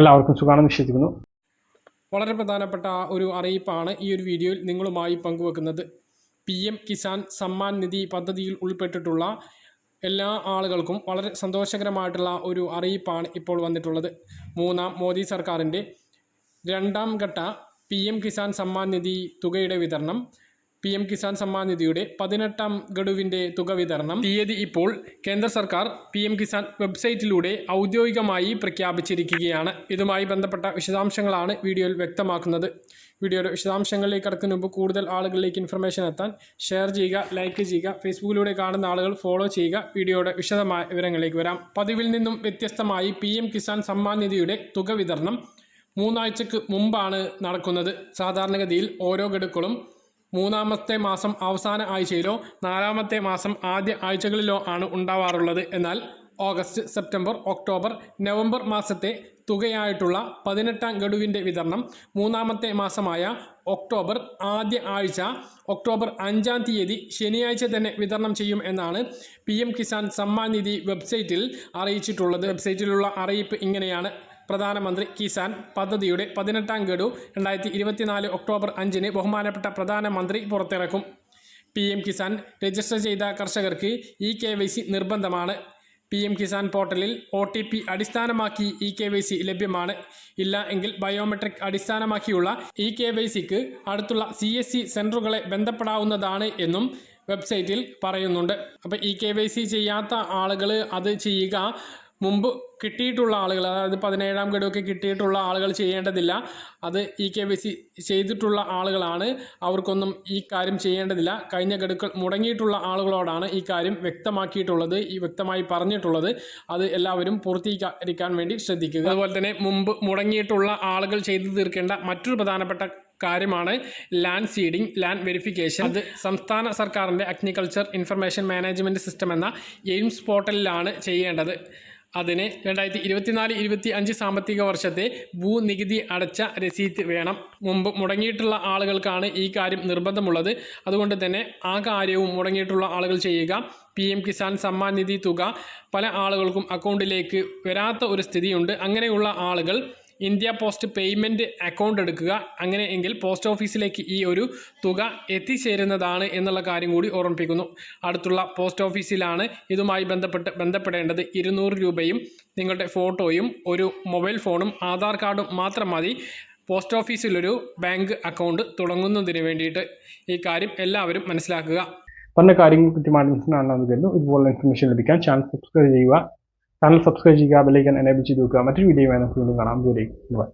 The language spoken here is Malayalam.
എല്ലാവർക്കും സുഖമാണെന്ന് വിശ്വസിക്കുന്നു. വളരെ പ്രധാനപ്പെട്ട ഒരു അറിയിപ്പാണ് ഈ ഒരു വീഡിയോയിൽ നിങ്ങളുമായി പങ്കുവെക്കുന്നത്. പി എം കിസാൻ സമ്മാൻ നിധി പദ്ധതിയിൽ ഉൾപ്പെട്ടിട്ടുള്ള എല്ലാ ആളുകൾക്കും വളരെ സന്തോഷകരമായിട്ടുള്ള ഒരു അറിയിപ്പാണ് ഇപ്പോൾ വന്നിട്ടുള്ളത്. മൂന്നാം മോദി സർക്കാരിന്റെ രണ്ടാം ഘട്ട പി എം കിസാൻ സമ്മാൻ നിധി തുകയുടെ വിതരണം പി എം കിസാൻ സമ്മാൻ നിധിയുടെ പതിനെട്ടാം ഗഡുവിന്റെ തുക വിതരണം. തീയതി ഇപ്പോൾ കേന്ദ്ര സർക്കാർ പി എം കിസാൻ വെബ്സൈറ്റിലൂടെ ഔദ്യോഗികമായി പ്രഖ്യാപിച്ചിരിക്കുകയാണ്. ഇതുമായി ബന്ധപ്പെട്ട വിശദാംശങ്ങളാണ് വീഡിയോയിൽ വ്യക്തമാക്കുന്നത്. വീഡിയോയുടെ വിശദാംശങ്ങളിലേക്ക് കടക്കുന്ന മുമ്പ് കൂടുതൽ ആളുകളിലേക്ക് ഇൻഫർമേഷൻ എത്താൻ ഷെയർ ചെയ്യുക ലൈക്ക് ചെയ്യുക ഫേസ്ബുക്കിലൂടെ കാണുന്ന ആളുകൾ ഫോളോ ചെയ്യുക. വീഡിയോയുടെ വിശദമായ വിവരങ്ങളിലേക്ക് വരാം. പതിവിൽ നിന്നും വ്യത്യസ്തമായി പി കിസാൻ സമ്മാൻ നിധിയുടെ തുക വിതരണം മൂന്നാഴ്ചക്ക് മുമ്പാണ് നടക്കുന്നത്. സാധാരണഗതിയിൽ ഓരോ ഗഡുക്കളും മൂന്നാമത്തെ മാസം അവസാന ആഴ്ചയിലോ നാലാമത്തെ മാസം ആദ്യ ആഴ്ചകളിലോ ആണ് ഉണ്ടാവാറുള്ളത്. എന്നാൽ ഓഗസ്റ്റ് സെപ്റ്റംബർ ഒക്ടോബർ നവംബർ മാസത്തെ തുകയായിട്ടുള്ള പതിനെട്ടാം ഗഡുവിന്റെ വിതരണം മൂന്നാമത്തെ മാസമായ ഒക്ടോബർ ആദ്യ ആഴ്ച ഒക്ടോബർ അഞ്ചാം തീയതി ശനിയാഴ്ച തന്നെ വിതരണം ചെയ്യും എന്നാണ് പി കിസാൻ സമ്മാൻ നിധി വെബ്സൈറ്റിൽ അറിയിച്ചിട്ടുള്ളത്. വെബ്സൈറ്റിലുള്ള അറിയിപ്പ് ഇങ്ങനെയാണ്. പ്രധാനമന്ത്രി കിസാൻ പദ്ധതിയുടെ പതിനെട്ടാം ഗഡു രണ്ടായിരത്തി ഇരുപത്തിനാല് ഒക്ടോബർ അഞ്ചിന് ബഹുമാനപ്പെട്ട പ്രധാനമന്ത്രി പുറത്തിറക്കും. പി എം കിസാൻ രജിസ്റ്റർ ചെയ്ത കർഷകർക്ക് ഇ കെ വൈ സി നിർബന്ധമാണ്. പി എം കിസാൻ പോർട്ടലിൽ ഒ ടി പി അടിസ്ഥാനമാക്കി ഇ കെ വൈ സി ലഭ്യമാണ്. ഇല്ല എങ്കിൽ ബയോമെട്രിക് അടിസ്ഥാനമാക്കിയുള്ള ഇ കെ വൈ സിക്ക് അടുത്തുള്ള സി എസ് സി സെന്ററുകളെ ബന്ധപ്പെടാവുന്നതാണ് എന്നും വെബ്സൈറ്റിൽ പറയുന്നുണ്ട്. അപ്പോൾ ഇ കെ വൈ സി ചെയ്യാത്ത ആളുകൾ അത് ചെയ്യുക മുമ്പ് കിട്ടിയിട്ടുള്ള ആളുകൾ അതായത് പതിനേഴാം ഗഡുവൊക്കെ കിട്ടിയിട്ടുള്ള ആളുകൾ ചെയ്യേണ്ടതില്ല. അത് ഇ കെ വി സി ചെയ്തിട്ടുള്ള ആളുകളാണ്. അവർക്കൊന്നും ഈ കാര്യം ചെയ്യേണ്ടതില്ല. കഴിഞ്ഞ ഗഡുക്കൾ മുടങ്ങിയിട്ടുള്ള ആളുകളോടാണ് ഈ കാര്യം വ്യക്തമാക്കിയിട്ടുള്ളത് ഈ വ്യക്തമായി പറഞ്ഞിട്ടുള്ളത്. അത് എല്ലാവരും പൂർത്തീകരിക്കാൻ വേണ്ടി ശ്രദ്ധിക്കുക. അതുപോലെ തന്നെ മുമ്പ് മുടങ്ങിയിട്ടുള്ള ആളുകൾ ചെയ്തു തീർക്കേണ്ട മറ്റൊരു പ്രധാനപ്പെട്ട കാര്യമാണ് ലാൻഡ് സീഡിംഗ് ലാൻഡ് വെരിഫിക്കേഷൻ. അത് സംസ്ഥാന സർക്കാരിന്റെ അഗ്രികൾച്ചർ ഇൻഫർമേഷൻ മാനേജ്മെന്റ് സിസ്റ്റം എന്ന എയിംസ് പോർട്ടലിലാണ് ചെയ്യേണ്ടത്. അതിന് രണ്ടായിരത്തി ഇരുപത്തിനാല് ഇരുപത്തി അഞ്ച് സാമ്പത്തിക വർഷത്തെ ഭൂനികുതി അടച്ച രസീത് വേണം. മുമ്പ് മുടങ്ങിയിട്ടുള്ള ആളുകൾക്കാണ് ഈ കാര്യം നിർബന്ധമുള്ളത്. അതുകൊണ്ട് തന്നെ ആ കാര്യവും മുടങ്ങിയിട്ടുള്ള ആളുകൾ ചെയ്യുക. പി എം കിസാൻ സമ്മാൻ നിധി തുക പല ആളുകൾക്കും അക്കൗണ്ടിലേക്ക് വരാത്ത ഒരു സ്ഥിതിയുണ്ട്. അങ്ങനെയുള്ള ആളുകൾ ഇന്ത്യ പോസ്റ്റ് പേയ്മെന്റ് അക്കൗണ്ട് എടുക്കുക. അങ്ങനെയെങ്കിൽ പോസ്റ്റ് ഓഫീസിലേക്ക് ഈ ഒരു തുക എത്തിച്ചേരുന്നതാണ് എന്നുള്ള കാര്യം കൂടി ഓർമ്മിപ്പിക്കുന്നു. അടുത്തുള്ള പോസ്റ്റ് ഓഫീസിലാണ് ഇതുമായി ബന്ധപ്പെട്ട് ബന്ധപ്പെടേണ്ടത് ഇരുന്നൂറ് രൂപയും നിങ്ങളുടെ ഫോട്ടോയും ഒരു മൊബൈൽ ഫോണും ആധാർ കാർഡും മാത്രം മതി. പോസ്റ്റ് ഓഫീസിലൊരു ബാങ്ക് അക്കൗണ്ട് തുടങ്ങുന്നതിന് വേണ്ടിയിട്ട് ഈ കാര്യം എല്ലാവരും മനസ്സിലാക്കുക. പറഞ്ഞ കാര്യങ്ങൾ കൃത്യമായി മനസ്സിലാണെന്ന് കരുതുന്നു ഇതുപോലെ ഇൻഫർമേഷൻ ലഭിക്കാൻ ചാനൽ സബ്സ്ക്രൈബ് ചെയ്യുക. ചാനൽ സബ്സ്ക്രൈബ് ചെയ്യുക ബെല്ലൈക്കൻ എനേബിൾ ചെയ്ത് വെക്കുക. മറ്റൊരു വീഡിയോ നമുക്ക് വീണ്ടും കാണാം. ദൂരേക്ക് ബൈ